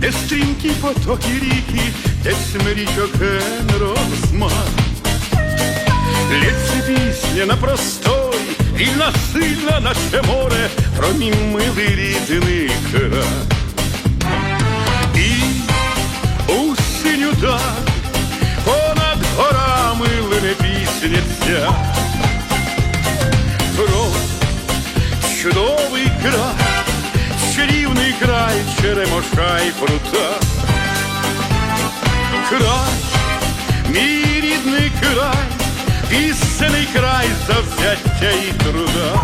де стрімкі потоки ріки, де смирічок ген розмах. Лється пісня на простой, вільна сильна, наче море, про мій милий рідний край. І у синю даль понад горами лине пісня ця про чудовий край, черемоша прута. Край, мій рідний край, пісений край завзяття і труда.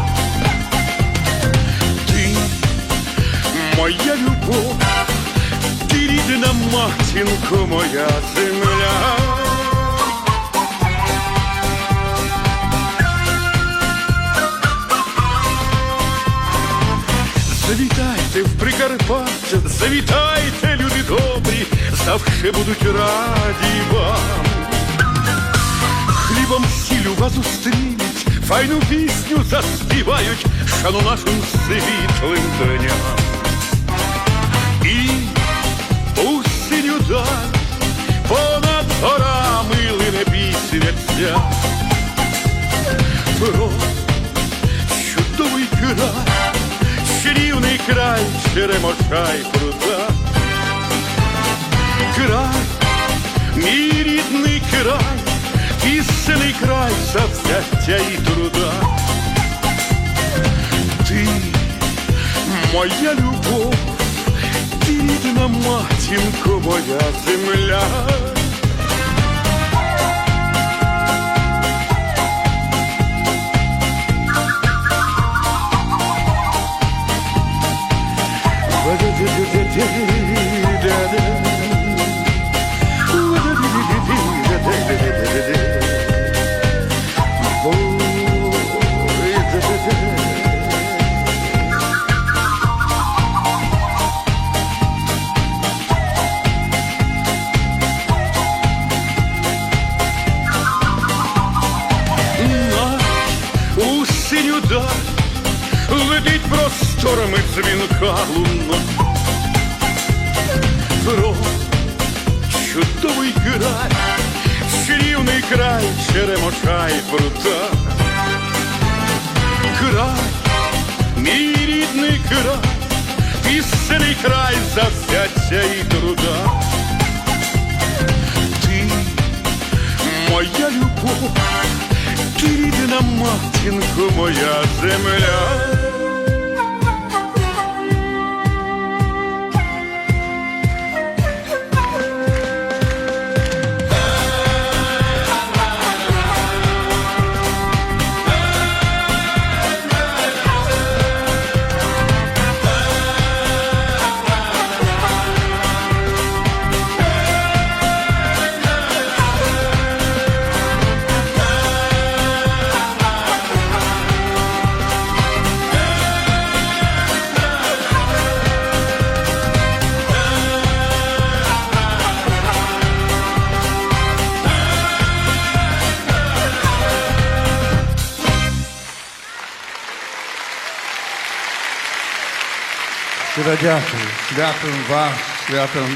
Ти моя любов, ти рідна матінко, моя земля. Завітайте в Прикарпаття, завітайте, люди добрі, завше будуть раді вам. Хлібом сілю вас зустрінуть, файну пісню заспівають, шану нашим світлим дням. І у синю даль понад горами лине пісня край, черемоша й пруда. Край, мій рідний край, пісений край завзяття і труда. Ти моя любов, ти рідна матінко, моя земля. У синю даль летить просторами дзвінка луна. Про чудовий край, чарівний край, черемоша й прута. Край, мій рідний край, пісений край завзяття і труда. Ти моя любов, матінко, моя земля. Щиро дякую. Святом вас, святом